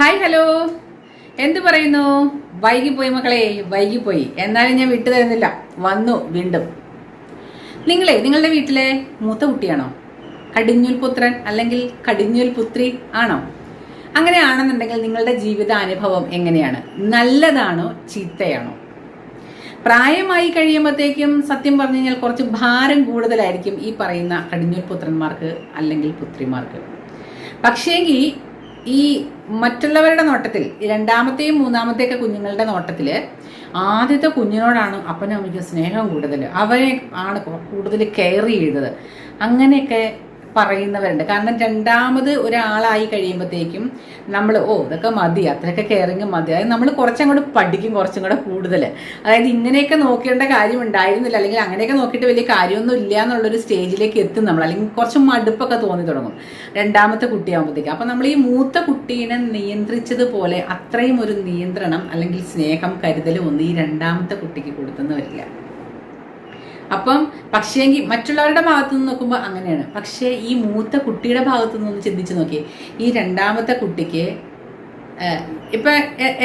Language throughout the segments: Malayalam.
ഹായ് ഹലോ എന്ത് പറയുന്നു? വൈകിപ്പോയി മക്കളെ വൈകിപ്പോയി. എന്നാലും ഞാൻ വിട്ടു തരുന്നില്ല. വന്നു വീണ്ടും. നിങ്ങളെ നിങ്ങളുടെ വീട്ടിലെ മൂത്ത കുട്ടിയാണോ? കടിഞ്ഞൂൽ പുത്രൻ അല്ലെങ്കിൽ കടിഞ്ഞൂൽ പുത്രി ആണോ? അങ്ങനെ ആണെന്നുണ്ടെങ്കിൽ നിങ്ങളുടെ ജീവിത അനുഭവം എങ്ങനെയാണ്? നല്ലതാണോ ചീത്തയാണോ? പ്രായമായി കഴിയുമ്പോഴത്തേക്കും സത്യം പറഞ്ഞു കഴിഞ്ഞാൽ കുറച്ച് ഭാരം കൂടുതലായിരിക്കും ഈ പറയുന്ന കടിഞ്ഞൂൽ പുത്രന്മാർക്ക് അല്ലെങ്കിൽ പുത്രിമാർക്ക്. പക്ഷേങ്കിൽ ഈ മറ്റുള്ളവരുടെ നോട്ടത്തിൽ രണ്ടാമത്തെയും മൂന്നാമത്തെയൊക്കെ കുഞ്ഞുങ്ങളുടെ നോട്ടത്തിൽ ആദ്യത്തെ കുഞ്ഞിനോടാണ് അപ്പനും അമ്മയ്ക്കും സ്നേഹം കൂടുതൽ അവരെ ആണ് കൂടുതൽ കെയർ ചെയ്തത്. അങ്ങനെയൊക്കെ പറയുന്നവരുണ്ട്. കാരണം രണ്ടാമത് ഒരാളായി കഴിയുമ്പോഴത്തേക്കും നമ്മൾ ഓ ഇതൊക്കെ മതി അത്രയൊക്കെ കെയറിങ് മതി. അതായത് നമ്മൾ കുറച്ചങ്ങോട്ട് പഠിക്കും കുറച്ചും കൂടെ കൂടുതൽ അതായത് ഇങ്ങനെയൊക്കെ നോക്കേണ്ട കാര്യം ഉണ്ടായിരുന്നില്ല. അല്ലെങ്കിൽ അങ്ങനെയൊക്കെ നോക്കിയിട്ട് വലിയ കാര്യമൊന്നും ഇല്ല എന്നുള്ളൊരു സ്റ്റേജിലേക്ക് എത്തും നമ്മൾ അല്ലെങ്കിൽ കുറച്ച് മടുപ്പൊക്കെ തോന്നി തുടങ്ങും രണ്ടാമത്തെ കുട്ടിയാകുമ്പോഴത്തേക്കും അപ്പം നമ്മൾ ഈ മൂത്ത കുട്ടീനെ നിയന്ത്രിച്ചതുപോലെ അത്രയും ഒരു നിയന്ത്രണം അല്ലെങ്കിൽ സ്നേഹം കരുതലും ഒന്നും ഈ രണ്ടാമത്തെ കുട്ടിക്ക് കൊടുത്തെന്ന് വരില്ല അപ്പം പക്ഷേങ്കിൽ മറ്റുള്ളവരുടെ ഭാഗത്തു നിന്ന് നോക്കുമ്പോൾ അങ്ങനെയാണ്. പക്ഷേ ഈ മൂത്ത കുട്ടിയുടെ ഭാഗത്തു നിന്ന് ചിന്തിച്ച് നോക്കിയേ. ഈ രണ്ടാമത്തെ കുട്ടിക്ക് ഇപ്പൊ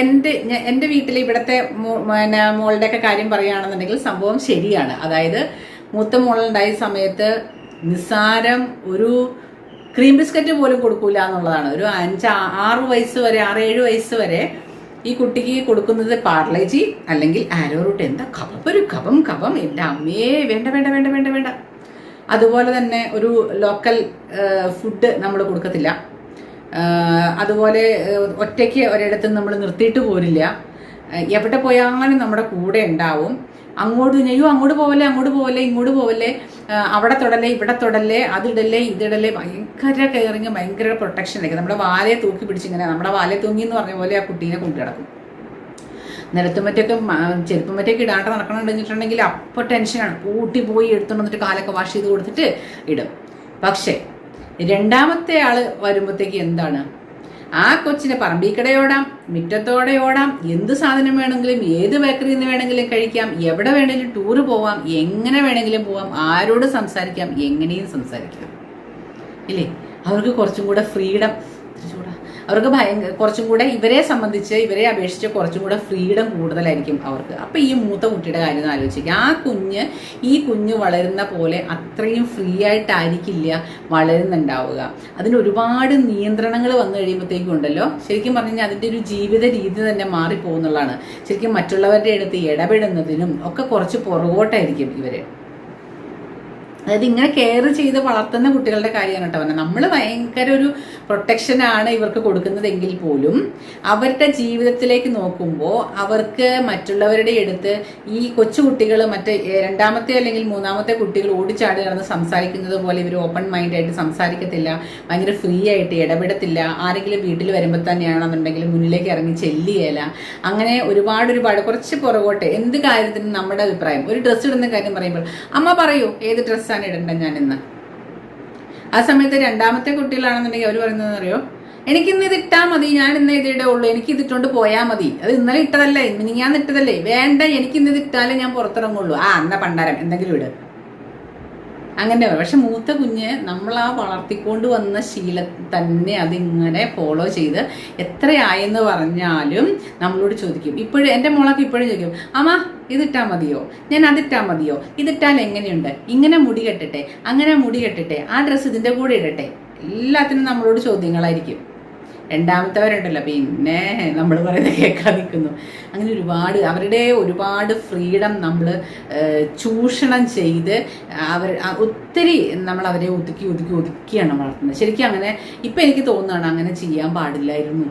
എന്റെ എന്റെ വീട്ടിൽ ഇവിടുത്തെ പിന്നെ മോളുടെ ഒക്കെ കാര്യം പറയുകയാണെന്നുണ്ടെങ്കിൽ സംഭവം ശരിയാണ്. അതായത് മൂത്ത മോളുണ്ടായ സമയത്ത് നിസ്സാരം ഒരു ക്രീം ബിസ്ക്കറ്റ് പോലും കൊടുക്കൂല എന്നുള്ളതാണ്. ഒരു അഞ്ച് ആറ് വയസ്സ് വരെ ആറ് ഏഴ് വയസ്സ് വരെ ഈ കുട്ടിക്ക് കൊടുക്കുന്നത് പാർലേജി അല്ലെങ്കിൽ ആരോറൂട്ട് എന്താ കവം ഒരു കവം കവം എന്റെ അമ്മേ വേണ്ട വേണ്ട വേണ്ട വേണ്ട വേണ്ട. അതുപോലെ തന്നെ ഒരു ലോക്കൽ ഫുഡ് നമ്മൾ കൊടുക്കത്തില്ല. അതുപോലെ ഒറ്റയ്ക്ക് ഒരിടത്ത് നമ്മൾ നിർത്തിയിട്ട് പോരില്ല. എവിടെ പോയാലും നമ്മുടെ കൂടെ ഉണ്ടാവും. അങ്ങോട്ട് അയ്യോ അങ്ങോട്ട് പോവല്ലേ അങ്ങോട്ട് പോവല്ലേ ഇങ്ങോട്ട് പോവല്ലേ. അവിടെ തൊടല്ലേ ഇവിടെ തൊടല്ലേ അതിടല്ലേ ഇതിടല്ലേ ഭയങ്കര കെയറിങ് ഭയങ്കര പ്രൊട്ടക്ഷൻ ആയിരിക്കും നമ്മുടെ വാലയെ തൂക്കി പിടിച്ചിങ്ങനെ നമ്മുടെ വാലയെ തൂങ്ങി എന്ന് പറഞ്ഞ പോലെ ആ കുട്ടീനെ കൊണ്ടു കിടക്കും നിലത്തും മറ്റൊക്കെ ചെരുപ്പും മറ്റൊക്കെ ഇടാണ്ട് നടക്കണമെന്നുണ്ടെങ്കിൽ അപ്പോൾ ടെൻഷനാണ് കൂട്ടി പോയി എടുത്തുകൊണ്ട് വന്നിട്ട് കാലൊക്കെ വാഷ് ചെയ്ത് കൊടുത്തിട്ട് ഇടും. പക്ഷേ രണ്ടാമത്തെ ആൾ വരുമ്പോഴത്തേക്ക് എന്താണ്? ആ കൊച്ചിനെ കട ഓടാം മുറ്റത്തോടെ ഓടാം എന്ത് സാധനം വേണമെങ്കിലും ഏത് ബേക്കറിയിൽ നിന്ന് വേണമെങ്കിലും കഴിക്കാം എവിടെ വേണമെങ്കിലും ടൂറ് പോവാം എങ്ങനെ വേണമെങ്കിലും പോവാം ആരോട് സംസാരിക്കാം എങ്ങനെയും സംസാരിക്കാം. ഇല്ലേ? അവർക്ക് കുറച്ചും കൂടെ ഫ്രീഡം അവർക്ക് ഭയങ്കര കുറച്ചും കൂടെ ഇവരെ സംബന്ധിച്ച് ഇവരെ അപേക്ഷിച്ച് കുറച്ചും കൂടെ ഫ്രീഡം കൂടുതലായിരിക്കും അവർക്ക്. അപ്പം ഈ മൂത്ത കുട്ടിയുടെ കാര്യം ആലോചിക്കുക ആ കുഞ്ഞ് ഈ കുഞ്ഞ് വളരുന്ന പോലെ അത്രയും ഫ്രീ ആയിട്ടായിരിക്കില്ല വളരുന്നുണ്ടാവുക. അതിന് ഒരുപാട് നിയന്ത്രണങ്ങൾ വന്നു കഴിയുമ്പോഴത്തേക്കും ഉണ്ടല്ലോ. ശരിക്കും പറഞ്ഞു കഴിഞ്ഞാൽ അതിന്റെ ഒരു ജീവിത രീതി തന്നെ മാറിപ്പോകുന്നുള്ളതാണ്. ശരിക്കും മറ്റുള്ളവരുടെ അടുത്ത് ഇടപെടുന്നതിനും ഒക്കെ കുറച്ച് പുറകോട്ടായിരിക്കും ഇവർ. അതായത് ഇങ്ങനെ കെയർ ചെയ്ത് വളർത്തുന്ന കുട്ടികളുടെ കാര്യമാണ് കേട്ടോ പറഞ്ഞത്. നമ്മൾ ഭയങ്കര ഒരു പ്രൊട്ടക്ഷനാണ് ഇവർക്ക് കൊടുക്കുന്നതെങ്കിൽ പോലും അവരുടെ ജീവിതത്തിലേക്ക് നോക്കുമ്പോൾ അവർക്ക് മറ്റുള്ളവരുടെ അടുത്ത് ഈ കൊച്ചു കുട്ടികൾ മറ്റേ രണ്ടാമത്തെ അല്ലെങ്കിൽ മൂന്നാമത്തെ കുട്ടികൾ ഓടിച്ചാടി നടന്ന് സംസാരിക്കുന്നത് പോലെ ഇവർ ഓപ്പൺ മൈൻഡായിട്ട് സംസാരിക്കത്തില്ല ഭയങ്കര ഫ്രീ ആയിട്ട് ഇടപെടത്തില്ല. ആരെങ്കിലും വീട്ടിൽ വരുമ്പോൾ തന്നെയാണെന്നുണ്ടെങ്കിൽ മുന്നിലേക്ക് ഇറങ്ങി ചെല്ലിയേല അങ്ങനെ ഒരുപാട് ഒരുപാട് കുറച്ച് പുറകോട്ടെ എന്ത് കാര്യത്തിനും നമ്മുടെ അഭിപ്രായം. ഒരു ഡ്രസ്സ് ഇടുന്ന കാര്യം പറയുമ്പോൾ അമ്മ പറയൂ ഏത് ഡ്രസ്സാണ് ഇടേണ്ടത് ഞാൻ ഇന്ന് ആ സമയത്ത് രണ്ടാമത്തെ കുട്ടികളാണെന്നുണ്ടെങ്കിൽ അവർ പറയുന്നത് അറിയോ? എനിക്കിന്ന് ഇത് ഇട്ടാൽ മതി ഞാൻ ഇന്ന് ഇത് ഇടുള്ളൂ എനിക്ക് ഇതിട്ടുകൊണ്ട് പോയാൽ മതി. അത് ഇന്നലെ ഇട്ടതല്ലേ ഞാൻ ഇട്ടതല്ലേ. വേണ്ട എനിക്ക് ഇന്ന് ഇത് ഇട്ടാലേ ഞാൻ പുറത്തിറങ്ങുള്ളൂ. ആ അന്ന പണ്ടാരം. എന്തെങ്കിലും ഇട്. അങ്ങനെ പക്ഷെ മൂത്ത കുഞ്ഞ് നമ്മൾ ആ വളർത്തിക്കൊണ്ട് വന്ന ശീലം തന്നെ അതിങ്ങനെ ഫോളോ ചെയ്ത് എത്രയായെന്ന് പറഞ്ഞാലും നമ്മളോട് ചോദിക്കും. ഇപ്പോഴും എന്റെ മോളൊക്കെ ഇപ്പോഴും ചോദിക്കും അമ്മ ഇതിട്ടാൽ മതിയോ? ഞാൻ അതിട്ടാൽ മതിയോ? ഇതിട്ടാൽ എങ്ങനെയുണ്ട്? ഇങ്ങനെ മുടി കെട്ടട്ടെ അങ്ങനെ മുടി കെട്ടട്ടെ ആ ഡ്രസ്സ് ഇതിന്റെ കൂടെ ഇടട്ടെ. എല്ലാത്തിനും നമ്മളോട് ചോദ്യങ്ങളായിരിക്കും. രണ്ടാമത്തവരുണ്ടല്ലോ പിന്നെ നമ്മൾ പറയുന്നത് കേൾക്കാൻ നിൽക്കുന്നു. അങ്ങനെ ഒരുപാട് അവരുടെ ഒരുപാട് ഫ്രീഡം നമ്മൾ ചൂഷണം ചെയ്ത് അവർ ഒത്തിരി നമ്മൾ അവരെ ഒതുക്കി ഒതുക്കി ഒതുക്കിയാണ് വളർത്തുന്നത്. ശരിക്കും അങ്ങനെ ഇപ്പം എനിക്ക് തോന്നുകയാണ് അങ്ങനെ ചെയ്യാൻ പാടില്ലായിരുന്നു.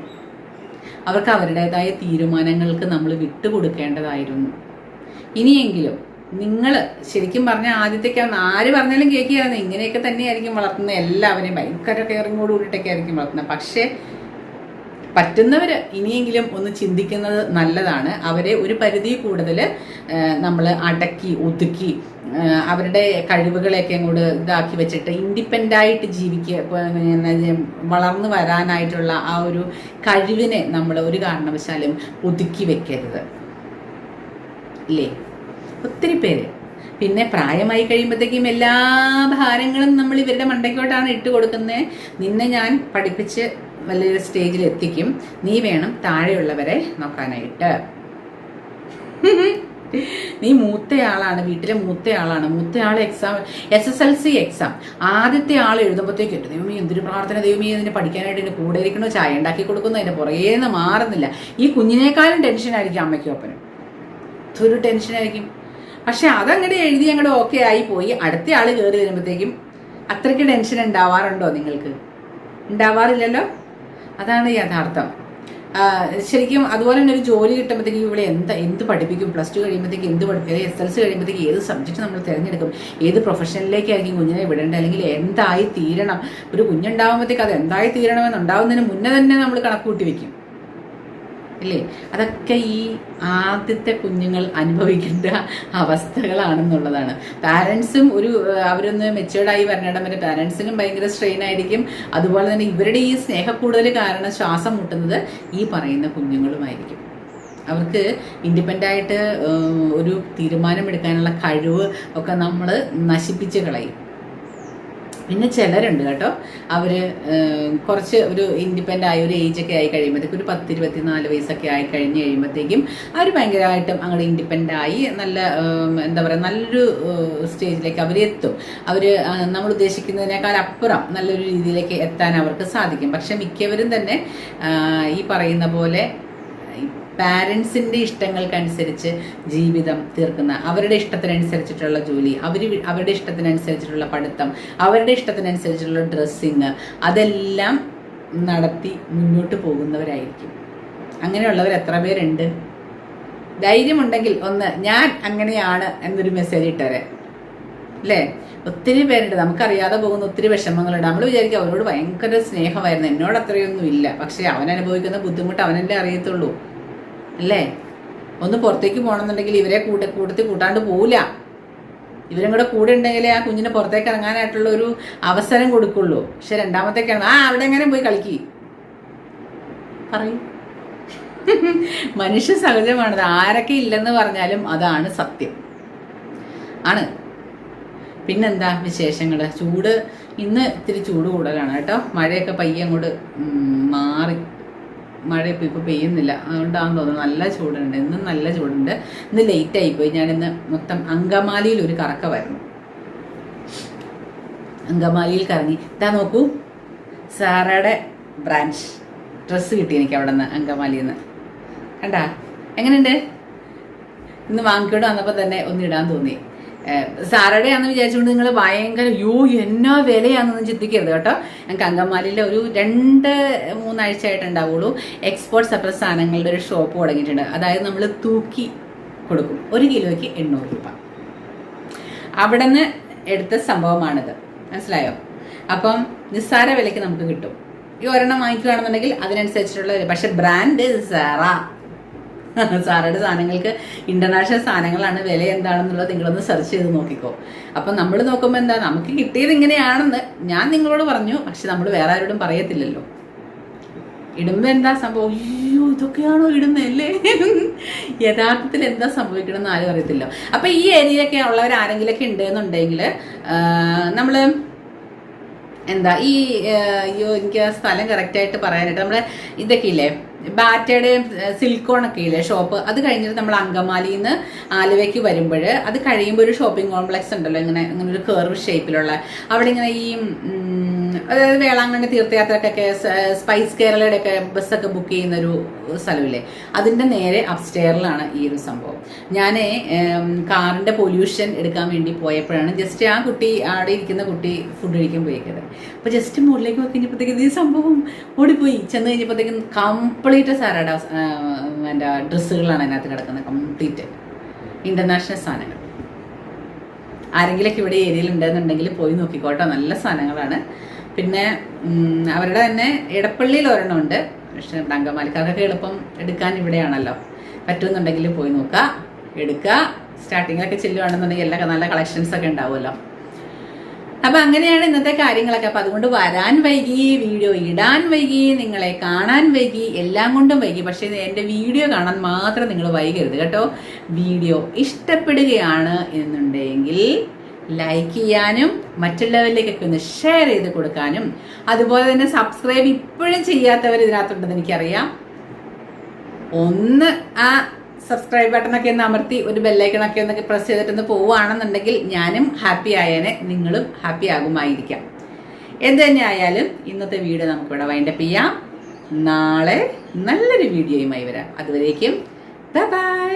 അവർക്ക് അവരുടേതായ തീരുമാനങ്ങൾക്ക് നമ്മൾ വിട്ടുകൊടുക്കേണ്ടതായിരുന്നു. ഇനിയെങ്കിലും നിങ്ങൾ ശരിക്കും പറഞ്ഞാൽ ആദ്യത്തേക്ക് ആര് പറഞ്ഞാലും കേൾക്കുകയാണ് ഇങ്ങനെയൊക്കെ തന്നെയായിരിക്കും വളർത്തുന്നത്. എല്ലാവരെയും ഭയങ്കര കെയറിങ്ങോട് കൂടിയിട്ടൊക്കെ ആയിരിക്കും വളർത്തുന്നത്. പക്ഷേ പറ്റുന്നവർ ഇനിയെങ്കിലും ഒന്ന് ചിന്തിക്കുന്നത് നല്ലതാണ്. അവരെ ഒരു പരിധി കൂടുതൽ നമ്മൾ അടക്കി ഒതുക്കി അവരുടെ കഴിവുകളെയൊക്കെ അങ്ങോട്ട് ഇതാക്കി വെച്ചിട്ട് ഇൻഡിപെൻഡായിട്ട് ജീവിക്കുക വളർന്നു വരാനായിട്ടുള്ള ആ ഒരു കഴിവിനെ നമ്മൾ ഒരു കാരണവശാലും ഒതുക്കി വെക്കരുത്. ഇല്ലേ ഒത്തിരി പേര്. പിന്നെ പ്രായമായി കഴിയുമ്പോഴത്തേക്കും എല്ലാ ഭാരങ്ങളും നമ്മൾ ഇവരുടെ മണ്ടയ്ക്കോട്ടാണ് ഇട്ട് കൊടുക്കുന്നത് നിന്നെ ഞാൻ പഠിപ്പിച്ച് വലിയൊരു സ്റ്റേജിൽ എത്തിക്കും. നീ വേണം താഴെയുള്ളവരെ നോക്കാനായിട്ട്. നീ മൂത്തയാളാണ് വീട്ടിലെ മൂത്തയാളാണ്. മൂത്തയാൾ exam S S L C exam ആദ്യത്തെ ആൾ എഴുതുമ്പോഴത്തേക്ക് ദൈവമേ എന്തൊരു പ്രാർത്ഥന ദൈവമേ ഇതിന് പഠിക്കാനായിട്ട് ഇതിന് കൂടെ ഇരിക്കണോ? ചായ ഉണ്ടാക്കി കൊടുക്കുന്നു അതിന്റെ പുറകേന്ന് മാറുന്നില്ല. ഈ കുഞ്ഞിനേക്കാളും ടെൻഷനായിരിക്കും അമ്മയ്ക്കും ഒപ്പനും ഒരു ടെൻഷനായിരിക്കും പക്ഷെ അതങ്ങോട്ട് എഴുതി അങ്ങോട്ട് ഓക്കെ ആയി പോയി. അടുത്ത ആൾ കയറി വരുമ്പോഴത്തേക്കും അത്രയ്ക്ക് ടെൻഷൻ ഉണ്ടാവാറുണ്ടോ നിങ്ങൾക്ക്? ഉണ്ടാവാറില്ലല്ലോ? അതാണ് യഥാർത്ഥം. ശരിക്കും അതുപോലെ തന്നെ ഒരു ജോലി കിട്ടുമ്പോഴത്തേക്കും ഇവിടെ എന്താ എന്ത് പഠിപ്പിക്കും? പ്ലസ് ടു കഴിയുമ്പോഴത്തേക്ക് എന്ത് പഠിപ്പിക്കും? എസ് എൽ സി കഴിയുമ്പോഴത്തേക്ക് ഏത് സബ്ജക്റ്റ് നമ്മൾ തിരഞ്ഞെടുക്കും? ഏത് പ്രൊഫഷനിലേക്കായിരിക്കും കുഞ്ഞിനെ വിടേണ്ടത്? അല്ലെങ്കിൽ എന്തായി തീരണം? ഒരു കുഞ്ഞുണ്ടാകുമ്പോഴത്തേക്ക് അത് എന്തായി തീരണമെന്ന് ഉണ്ടാവുന്നതിന് മുന്നേ തന്നെ നമ്മൾ കണക്കൂട്ടി വെക്കും. ഇല്ലേ അതൊക്കെ ഈ ആദ്യത്തെ കുഞ്ഞുങ്ങൾ അനുഭവിക്കേണ്ട അവസ്ഥകളാണെന്നുള്ളതാണ്. പാരൻസും ഒരു അവരൊന്ന് മെച്ചുവേർഡായി വരണിടം വരെ പാരൻസിനും ഭയങ്കര സ്ട്രെയിൻ ആയിരിക്കും. അതുപോലെ തന്നെ ഇവരുടെ ഈ സ്നേഹക്കൂടുതൽ കാരണം ശ്വാസം മുട്ടുന്നത് ഈ പറയുന്ന കുഞ്ഞുങ്ങളുമായിരിക്കും. അവർക്ക് ഇൻഡിപെൻഡന്റ് ആയിട്ട് ഒരു തീരുമാനമെടുക്കാനുള്ള കഴിവ് ഒക്കെ നമ്മൾ നശിപ്പിച്ച് കളയും. പിന്നെ ചിലരുണ്ട് കേട്ടോ. അവർ കുറച്ച് ഒരു ഇൻഡിപെൻഡ് ആയ ഒരു ഒക്കെ ആയി കഴിയുമ്പോഴത്തേക്കും ഒരു പത്ത് ഇരുപത്തിനാല് വയസ്സൊക്കെ ആയി കഴിഞ്ഞ് കഴിയുമ്പോഴത്തേക്കും അവർ ഭയങ്കരമായിട്ടും അങ്ങോട്ട് ഇൻഡിപെൻഡ് ആയി നല്ല എന്താ പറയുക നല്ലൊരു സ്റ്റേജിലേക്ക് അവർ എത്തും. അവർ നമ്മൾ ഉദ്ദേശിക്കുന്നതിനേക്കാൾ അപ്പുറം നല്ലൊരു രീതിയിലേക്ക് എത്താൻ അവർക്ക് സാധിക്കും. പക്ഷെ മിക്കവരും തന്നെ ഈ പറയുന്ന പോലെ പാരൻസിന്റെ ഇഷ്ടങ്ങൾക്കനുസരിച്ച് ജീവിതം തീർക്കുന്ന അവരുടെ ഇഷ്ടത്തിനനുസരിച്ചിട്ടുള്ള ജോലി അവർ അവരുടെ ഇഷ്ടത്തിനനുസരിച്ചിട്ടുള്ള പഠിത്തം അവരുടെ ഇഷ്ടത്തിനനുസരിച്ചിട്ടുള്ള ഡ്രസ്സിങ് അതെല്ലാം നടത്തി മുന്നോട്ട് പോകുന്നവരായിരിക്കും. അങ്ങനെയുള്ളവർ എത്ര പേരുണ്ട്? ധൈര്യമുണ്ടെങ്കിൽ ഒന്ന് ഞാൻ അങ്ങനെയാണ് എന്നൊരു മെസ്സേജ് ഇട്ടേരെ. അല്ലേ ഒത്തിരി പേരുണ്ട്. നമുക്കറിയാതെ പോകുന്ന ഒത്തിരി വിഷമങ്ങളുണ്ട്. നമ്മൾ വിചാരിക്കും അവരോട് ഭയങ്കര സ്നേഹമായിരുന്നു. എന്നോട് അത്രയൊന്നും ഇല്ല പക്ഷേ അവൻ അനുഭവിക്കുന്ന ബുദ്ധിമുട്ട് അവനല്ലേ അറിയത്തുള്ളൂ. അല്ലേ? ഒന്ന് പുറത്തേക്ക് പോകണമെന്നുണ്ടെങ്കിൽ ഇവരെ കൂട്ട കൂട്ടത്തിൽ കൂട്ടാണ്ട് പോവില്ല. ഇവരും കൂടെ കൂടെ ഉണ്ടെങ്കിലേ ആ കുഞ്ഞിന് പുറത്തേക്ക് ഇറങ്ങാനായിട്ടുള്ള ഒരു അവസരം കൊടുക്കുള്ളൂ. പക്ഷെ രണ്ടാമത്തേക്കാണ്. ആ അവിടെ എങ്ങനെ പോയി കളിക്കി. പറയൂ. മനുഷ്യ സഹജമാണത്. ആരൊക്കെ ഇല്ലെന്ന് പറഞ്ഞാലും അതാണ് സത്യം. ആണ്. പിന്നെന്താ വിശേഷങ്ങൾ ചൂട്. ഇന്ന് ഇത്തിരി ചൂട് കൂടുതലാണ് കേട്ടോ. മഴയൊക്കെ പയ്യെ അങ്ങോട്ട് മാറി. മഴ ഇപ്പോൾ ഇപ്പോൾ പെയ്യുന്നില്ല. അതുകൊണ്ടാണെന്ന് തോന്നുന്നു നല്ല ചൂടുണ്ട്. ഇന്നും നല്ല ചൂടുണ്ട്. ഇന്ന് ലേറ്റ് ആയിപ്പോയി ഞാനിന്ന് മൊത്തം അങ്കമാലിയിൽ ഒരു കറക്കമായിരുന്നു അങ്കമാലിയിൽ കറങ്ങി. ഇതാ നോക്കൂ. സാറയുടെ ബ്രാഞ്ച് ഡ്രസ്സ് കിട്ടി എനിക്ക് അവിടെ നിന്ന് അങ്കമാലിയിൽ നിന്ന് കണ്ടാ? എങ്ങനെയുണ്ട്? ഇന്ന് വാങ്ങിക്കൊണ്ട് വന്നപ്പോൾ തന്നെ ഒന്ന് ഇടാൻ തോന്നി. സാറയുടെ ആണെന്ന് വിചാരിച്ചുകൊണ്ട് നിങ്ങൾ ഭയങ്കര യോ എന്നോ വിലയാണെന്നൊന്നും ചിന്തിക്കരുത് കേട്ടോ. ഞങ്ങൾക്ക് അങ്കമാലിയിലെ ഒരു രണ്ട് മൂന്നാഴ്ച ആയിട്ടുണ്ടാവുള്ളൂ എക്സ്പോർട്ട് സെപ്പറേറ്റ് സാധനങ്ങളുടെ ഒരു ഷോപ്പ് തുടങ്ങിയിട്ടുണ്ട്. അതായത് നമ്മൾ തൂക്കി കൊടുക്കും. ഒരു കിലോയ്ക്ക് എണ്ണൂറ് രൂപ. അവിടെ നിന്ന് എടുത്ത സംഭവമാണിത്. മനസ്സിലായോ? അപ്പം നിസ്സാര വിലയ്ക്ക് നമുക്ക് കിട്ടും. ഈ ഒരെണ്ണം വാങ്ങിക്കുകയാണെന്നുണ്ടെങ്കിൽ അതിനനുസരിച്ചിട്ടുള്ള. പക്ഷെ ബ്രാൻഡ് സാറ സാറയുടെ സാധനങ്ങൾക്ക് ഇന്റർനാഷണൽ സാധനങ്ങളാണ് വില എന്താണെന്നുള്ളത് നിങ്ങളൊന്ന് സെർച്ച് ചെയ്ത് നോക്കിക്കോ. അപ്പം നമ്മൾ നോക്കുമ്പോൾ എന്താ നമുക്ക് കിട്ടിയത് ഇങ്ങനെയാണെന്ന് ഞാൻ നിങ്ങളോട് പറഞ്ഞു പക്ഷെ നമ്മൾ വേറെ ആരോടും പറയത്തില്ലല്ലോ. ഇടുമ്പോ എന്താ സംഭവം? അയ്യോ ഇതൊക്കെയാണോ ഇടുന്നല്ലേ യഥാർത്ഥത്തിൽ എന്താ സംഭവിക്കണമെന്ന് ആരും അറിയത്തില്ല. അപ്പൊ ഈ ഏരിയയിലൊക്കെ ഉള്ളവർ ആരെങ്കിലൊക്കെ ഉണ്ട് എന്നുണ്ടെങ്കിൽ നമ്മൾ എന്താ ഈ അയ്യോ എനിക്ക് ആ സ്ഥലം കറക്റ്റ് ആയിട്ട് പറയാനായിട്ട് നമ്മുടെ ഇതൊക്കെ ഇല്ലേ ബാറ്റയുടെ സിൽക്കോൺ ഒക്കെ ഇല്ലേ ഷോപ്പ് അത് കഴിഞ്ഞിട്ട് നമ്മൾ അങ്കമാലിയിൽ നിന്ന് ആലുവയ്ക്ക് വരുമ്പോൾ അത് കഴിയുമ്പോൾ ഒരു ഷോപ്പിംഗ് കോംപ്ലക്സ് ഉണ്ടല്ലോ ഇങ്ങനെ ഇങ്ങനെ ഒരു കർവ് ഷേപ്പിലുള്ള അവിടെ ഇങ്ങനെ ഈ അതായത് വേളാങ്കണ്ണി തീർത്ഥയാത്രക്കൊക്കെ സ്പൈസ് കേരളയുടെ ഒക്കെ ബസ്സൊക്കെ ബുക്ക് ചെയ്യുന്ന ഒരു സ്ഥലമില്ലേ? അതിന്റെ നേരെ അപ്സ്റ്റെയറിലാണ് ഈ ഒരു സംഭവം. ഞാൻ കാറിന്റെ പൊല്യൂഷൻ എടുക്കാൻ വേണ്ടി പോയപ്പോഴാണ് ജസ്റ്റ് ആ കുട്ടി അവിടെ ഇരിക്കുന്ന കുട്ടി ഫുഡ് കഴിക്കാൻ പോയേക്കത്. അപ്പൊ ജസ്റ്റ് മുകളിലേക്ക് പോയി കഴിഞ്ഞപ്പോഴത്തേക്കും ഈ സംഭവം ഓടിപ്പോയി. ചെന്ന് കഴിഞ്ഞപ്പോഴത്തേക്കും കംപ്ലീറ്റ് സാറയുടെ എന്റെ ഡ്രസ്സുകളാണ് അതിനകത്ത് കിടക്കുന്നത് കംപ്ലീറ്റ് ഇന്റർനാഷണൽ സാധനങ്ങൾ. ആരെങ്കിലൊക്കെ ഇവിടെ ഏരിയയിൽ ഉണ്ടെന്നുണ്ടെങ്കിൽ പോയി നോക്കിക്കോട്ടോ. നല്ല സാധനങ്ങളാണ്. പിന്നെ അവരുടെ തന്നെ ഇടപ്പള്ളിയിൽ ഒരെണ്ണം ഉണ്ട്. പക്ഷെ ഇവിടെ അങ്കമാലിക്കാർക്കൊക്കെ എളുപ്പം എടുക്കാൻ ഇവിടെയാണല്ലോ. പറ്റുമെന്നുണ്ടെങ്കിൽ പോയി നോക്കുക എടുക്കുക സ്റ്റാർട്ടിങ്ങിലൊക്കെ ചെല്ലുവാണെന്നുണ്ടെങ്കിൽ എല്ലാ നല്ല കളക്ഷൻസ് ഒക്കെ ഉണ്ടാവുമല്ലോ. അപ്പം അങ്ങനെയാണ് ഇന്നത്തെ കാര്യങ്ങളൊക്കെ. അപ്പം അതുകൊണ്ട് വരാൻ വൈകി വീഡിയോ ഇടാൻ വൈകി നിങ്ങളെ കാണാൻ വൈകി എല്ലാം കൊണ്ടും വൈകി. പക്ഷേ എന്റെ വീഡിയോ കാണാൻ മാത്രം നിങ്ങൾ വൈകരുത് കേട്ടോ. വീഡിയോ ഇഷ്ടപ്പെടുകയാണ് എന്നുണ്ടെങ്കിൽ ലൈക്ക് ചെയ്യാനും മറ്റുള്ളവരിലേക്കൊക്കെ ഒന്ന് ഷെയർ ചെയ്ത് കൊടുക്കാനും. അതുപോലെ തന്നെ സബ്സ്ക്രൈബ് ഇപ്പോഴും ചെയ്യാത്തവർ ഇതിനകത്തുണ്ടെന്ന് എനിക്കറിയാം. ഒന്ന് ആ സബ്സ്ക്രൈബ് ബട്ടണൊക്കെ ഒന്ന് അമർത്തി ഒരു ബെല്ലൈക്കണൊക്കെ ഒന്ന് പ്രസ് ചെയ്തിട്ടൊന്ന് പോവുകയാണെന്നുണ്ടെങ്കിൽ ഞാനും ഹാപ്പി ആയേനെ നിങ്ങളും ഹാപ്പി ആകുമായിരിക്കാം. എന്ത് തന്നെ ആയാലും ഇന്നത്തെ വീഡിയോ നമുക്കിവിടെ വൈൻഡപ്പ് ചെയ്യാം. നാളെ നല്ലൊരു വീഡിയോയുമായി വരാം. അതുവരേക്കും ബൈ